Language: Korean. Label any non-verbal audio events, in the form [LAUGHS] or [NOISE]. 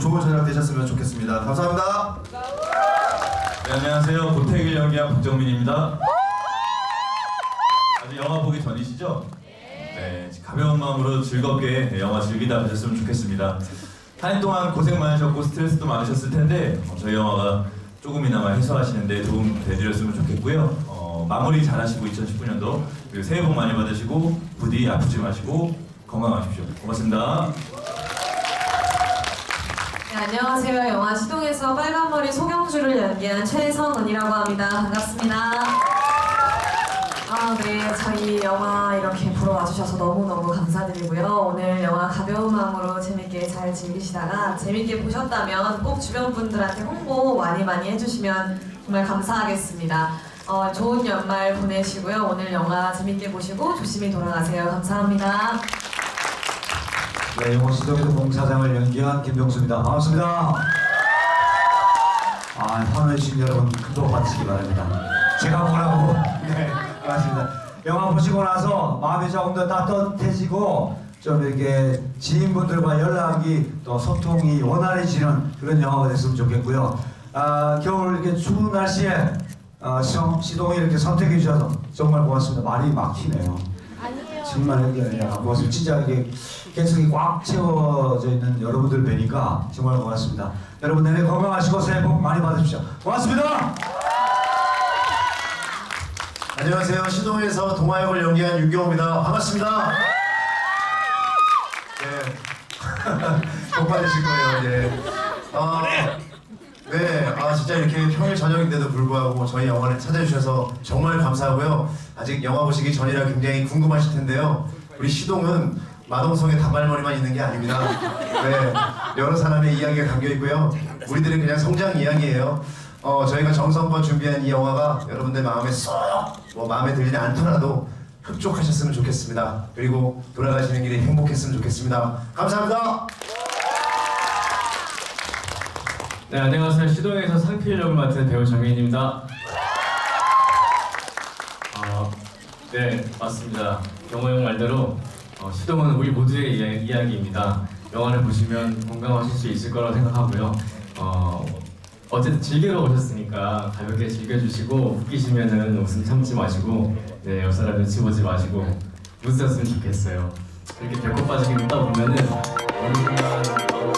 좋은 저녁 되셨으면 좋겠습니다. 감사합니다. 네, 안녕하세요. 고택일 연기한 박정민입니다. 아직 영화 보기 전이시죠? 네, 가벼운 마음으로 즐겁게 영화 즐기다 가셨으면 좋겠습니다. 한 해 동안 고생 많으셨고 스트레스도 많으셨을 텐데 어, 저희 영화가 조금이나마 해소하시는데 도움 되드렸으면 좋겠고요. 어, 마무리 잘하시고 2019년도 그리고 새해 복 많이 받으시고 부디 아프지 마시고 건강하십시오. 고맙습니다. 네, 안녕하세요. 영화 시동에서 빨간머리 소경주를 연기한 최성은이라고 합니다. 반갑습니다. 아, 네. 저희 영화 이렇게 보러 와주셔서 너무너무 감사드리고요. 오늘 영화 가벼운 마음으로 재밌게 잘 즐기시다가 재밌게 보셨다면 꼭 주변 분들한테 홍보 많이 많이 해주시면 정말 감사하겠습니다. 어, 좋은 연말 보내시고요. 오늘 영화 재밌게 보시고 조심히 돌아가세요. 감사합니다. 네, 시동에서 공사장을 연기한 김병수입니다. 반갑습니다. 아, 환호해주신 여러분 큰도 받으시기 바랍니다. 제가 뭐라고? [LAUGHS] 네, 고맙습니다. 영화 보시고 나서 마음이 조금 더 따뜻해지고 좀 이렇게 지인분들과 연락이 또 소통이 원활해지는 그런 영화가 됐으면 좋겠고요. 아, 겨울 이렇게 추운 날씨에 어, 시동, 시동이 이렇게 선택해 주셔서 정말 고맙습니다. 말이 막히네요. 정말 여기 고맙습니다. 진짜 이게 객석이 꽉 채워져 있는 여러분들 뵈니까 정말 고맙습니다. 여러분 내내 건강하시고 새해 복 많이 받으십시오. 고맙습니다. 안녕하세요. 시동에서 동화역을 연기한 윤경호입니다. 반갑습니다. 네. [LAUGHS] 복 받으실 거예요. 예. 아, 네. 아, 진짜 이렇게 평일 저녁인데도 불구하고 저희 영화를 찾아주셔서 정말 감사하고요. 아직 영화 보시기 전이라 굉장히 궁금하실 텐데요. 우리 시동은 마동석의 단발머리만 있는 게 아닙니다. 네. 여러 사람의 이야기가 담겨 있고요. 우리들은 그냥 성장 이야기예요. 어, 저희가 정성껏 준비한 이 영화가 여러분들 마음에 쏙 뭐 마음에 들지 않더라도 흡족하셨으면 좋겠습니다. 그리고 돌아가시는 길이 행복했으면 좋겠습니다. 감사합니다. 네 안녕하세요 시동에서 상필 역을 맡은 배우 정민입니다. 어, 네 맞습니다. 경호 형 말대로 어, 시동은 우리 모두의 이야, 이야기입니다. 영화를 보시면 공감하실 수 있을 거라고 생각하고요. 어, 어쨌든 즐기러 오셨으니까 가볍게 즐겨주시고 웃기시면은 웃음 참지 마시고 네 옆 사람 눈치 보지 마시고 웃으셨으면 좋겠어요. 이렇게 배꼽 빠지게 웃다 보면은 어느 순간 어,